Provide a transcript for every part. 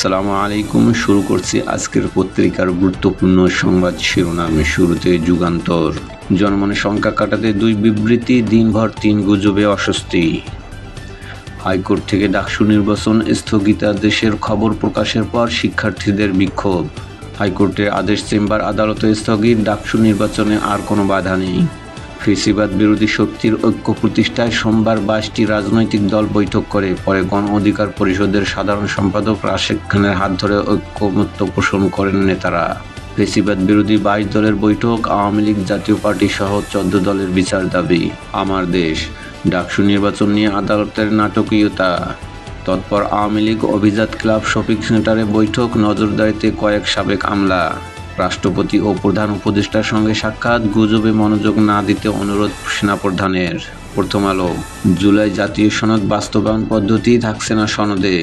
আসসালামু আলাইকুম। শুরু করছি আজকের পত্রিকার গুরুত্বপূর্ণ সংবাদ শিরোনাম শুরুতে যুগান্তর। জনমনের সংখ্যা কাটাতে দুই বিবৃতি, দিনভর তিন গুজবে অস্বস্তি। হাইকোর্ট থেকে ডাকসু নির্বাচন স্থগিতাদেশের খবর প্রকাশের পর শিক্ষার্থীদের বিক্ষোভ। হাইকোর্টের আদেশ চেম্বার আদালতে স্থগিত, ডাকসু নির্বাচনে আর কোনো বাধা নেই। ফেসিবাদ বিরোধী শক্তির ঐক্য প্রতিষ্ঠায় সোমবার বাইশটি রাজনৈতিক দল বৈঠক করে। পরে গণ অধিকার পরিষদের সাধারণ সম্পাদক রাশেক খানের হাত ধরে ঐক্যমত্য পোষণ করেন নেতারা। ফেসিবাদ বিরোধী বাইশ দলের বৈঠক আওয়ামী লীগ জাতীয় পার্টি সহ চোদ্দ দলের বিচার দাবি। আমার দেশ, ডাকসু নির্বাচন নিয়ে আদালতের নাটকীয়তা। তৎপর আওয়ামী লীগ অভিজাত ক্লাব শপিং সেন্টারে বৈঠক, নজরদারিতে কয়েক সাবেক আমলা। রাষ্ট্রপতি ও প্রধান উপদেষ্টার সঙ্গে সাক্ষাৎ। গুজবে মনোযোগ না দিতে অনুরোধ সেনাপ্রধানের। প্রথম আলো। জুলাই জাতীয় সনদ বাস্তবায়ন পদ্ধতি থাকছে না সনদে।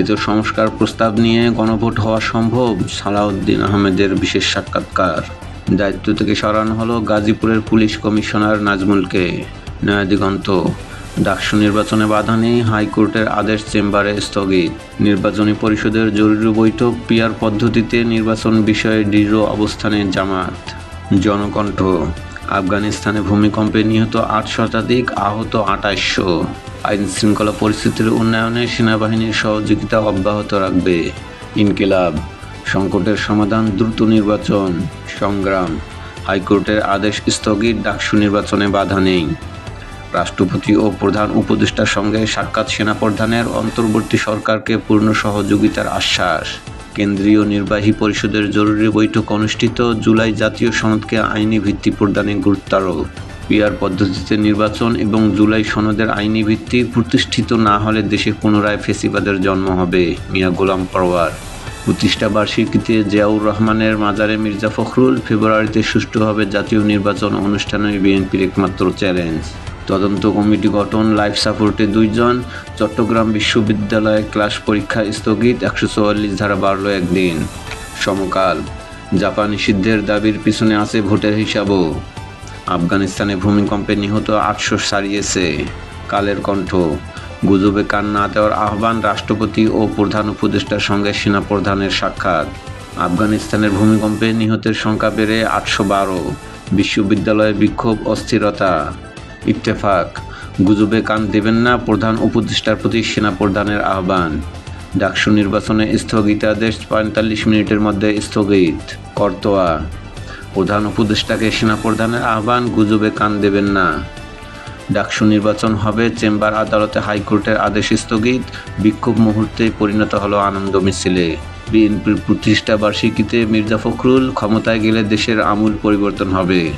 এতে সংস্কার প্রস্তাব নিয়ে গণভোট হওয়া সম্ভব, সালাউদ্দিন আহমেদের বিশেষ সাক্ষাৎকার। দায়িত্ব থেকে সরানো হলো গাজীপুরের পুলিশ কমিশনার নাজমুলকে। নয়াদিগন্ত ডাকসু নির্বাচনে বাধা নেই হাইকোর্টের আদেশ চেম্বারে স্থগিত। নির্বাচনী পরিষদের জরুরি বৈঠক পিয়ার পদ্ধতিতে নির্বাচন বিষয়ে দৃঢ় অবস্থানে জামাত জনকণ্ঠ, আফগানিস্তানে ভূমিকম্পে নিহত আট শতাধিক আহত আটাইশশো আইন শৃঙ্খলা পরিস্থিতির উন্নয়নে সেনাবাহিনীর সহযোগিতা অব্যাহত রাখবে। ইনকিলাব, সংকটের সমাধান, দ্রুত নির্বাচন, সংগ্রাম। হাইকোর্টের আদেশ স্থগিত, ডাকসু নির্বাচনে বাধা নেই। রাষ্ট্রপতি ও প্রধান উপদেষ্টার সঙ্গে সাক্ষাৎ সেনাপ্রধানের অন্তর্বর্তী সরকারকে পূর্ণ সহযোগিতার আশ্বাস। কেন্দ্রীয় নির্বাহী পরিষদের জরুরি বৈঠক অনুষ্ঠিত জুলাই জাতীয় সনদকে আইনি ভিত্তি প্রদানে গুরুত্বারোপ। পিয়ার পদ্ধতিতে নির্বাচন এবং জুলাই সনদের আইনি ভিত্তি প্রতিষ্ঠিত না হলে দেশে পুনরায় ফেসিবাদের জন্ম হবে। মিয়া গোলাম পরওয়ার। প্রতিষ্ঠা বার্ষিকীতে জিয়াউর রহমানের মাজারে মির্জা ফখরুল ফেব্রুয়ারিতে সুষ্ঠু হবে জাতীয় নির্বাচন অনুষ্ঠানে বিএনপির একমাত্র চ্যালেঞ্জ। তদন্ত কমিটি গঠন, লাইফ সাপোর্টে দুইজন, চট্টগ্রাম বিশ্ববিদ্যালয়ে ক্লাস পরীক্ষা স্থগিত, একশো চুয়াল্লিশ ধারা বাড়ল একদিন। সমকাল, জাপান নিষিদ্ধের দাবির পিছনে আছে ভোটের হিসাবও। আফগানিস্তানে ভূমিকম্পে নিহত আটশো সারিয়েছে। কালের কণ্ঠ, গুজবে কান না দেওয়ার আহ্বান রাষ্ট্রপতি ও প্রধান উপদেষ্টার সঙ্গে সেনাপ্রধানের সাক্ষাৎ। আফগানিস্তানের ভূমিকম্পে নিহতের সংখ্যা বেড়ে আটশো বারো। বিশ্ববিদ্যালয়ে বিক্ষোভ, অস্থিরতা। ইত্তেফাক। গুজবে কান দেবেন না প্রধান উপদেষ্টার প্রতি সেনাপ্রধানের আহ্বান। ডাকসু নির্বাচনে স্থগিতাদেশ পঁয়তাল্লিশ মিনিটের মধ্যে স্থগিত। কর্তোয়া। প্রধান উপদেষ্টাকে সেনাপ্রধানের আহ্বান, গুজবে কান দেবেন না। ডাকসু নির্বাচন হবে চেম্বার আদালতে হাইকোর্টের আদেশ স্থগিত। বিক্ষোভ মুহূর্তে পরিণত হলো আনন্দ মিছিলে। বিএনপির প্রতিষ্ঠা বার্ষিকীতে মির্জা ফখরুল ক্ষমতায় গেলে দেশের আমূল পরিবর্তন হবে।